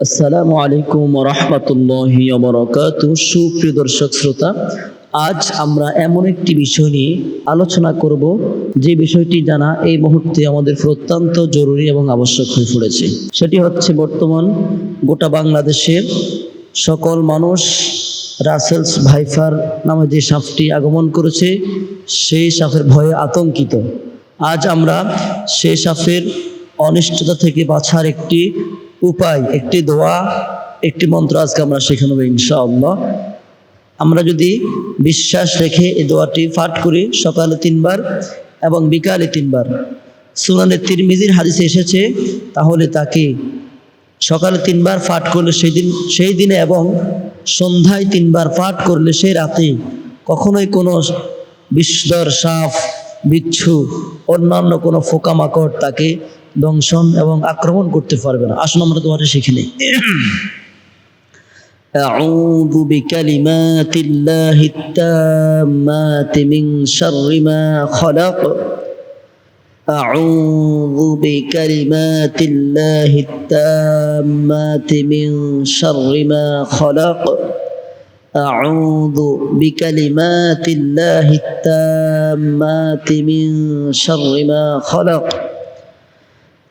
আসসালামু আলাইকুম রহমতুল্লাহি বরকাত সুপ্রিয় দর্শক, শ্রোতা, আজ আমরা এমন একটি বিষয় নিয়ে আলোচনা করব। যে বিষয়টি জানা এই মুহূর্তে আমাদের অত্যন্ত জরুরি এবং আবশ্যক হয়ে পড়েছে। সেটি হচ্ছে বর্তমান গোটা বাংলাদেশের সকল মানুষ রাসেলস ভাইফার নামে যে সাপটি আগমন করেছে, সেই সাপের ভয়ে আতঙ্কিত। আজ আমরা সেই সাপের অনিষ্টতা থেকে বাঁচার একটি উপায়, একটি দোয়া, একটি মন্ত্র আজকে আমরা শেখানো ইনশাআল্লাহ। আমরা যদি বিশ্বাস রেখে এই দোয়াটি পাঠ করি, সকালে তিনবার এবং বিকালে তিনবার। সুনানের তিরমিজির হাদিসে এসেছে, তাহলে তাকে সকালে তিনবার পাঠ করলে সেই দিন সেই দিনে এবং সন্ধ্যায় তিনবার পাঠ করলে সেই রাতে কখনোই কোনো বিষধর সাপ বিচ্ছু, অন্যান্য কোনো পোকামাকড় তাকে দংশন এবং আক্রমণ করতে পারবে না আসুন আমরা তোমাকে শিখে নিই أعوذ بكلمات الله التامات من شر ما خلق أعوذ بكلمات الله التامات من شر ما خلق أعوذ بكلمات الله التامات من شر ما خلق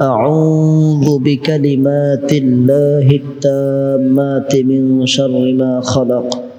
أعوذ بكلمات الله التامات من شر ما خلق.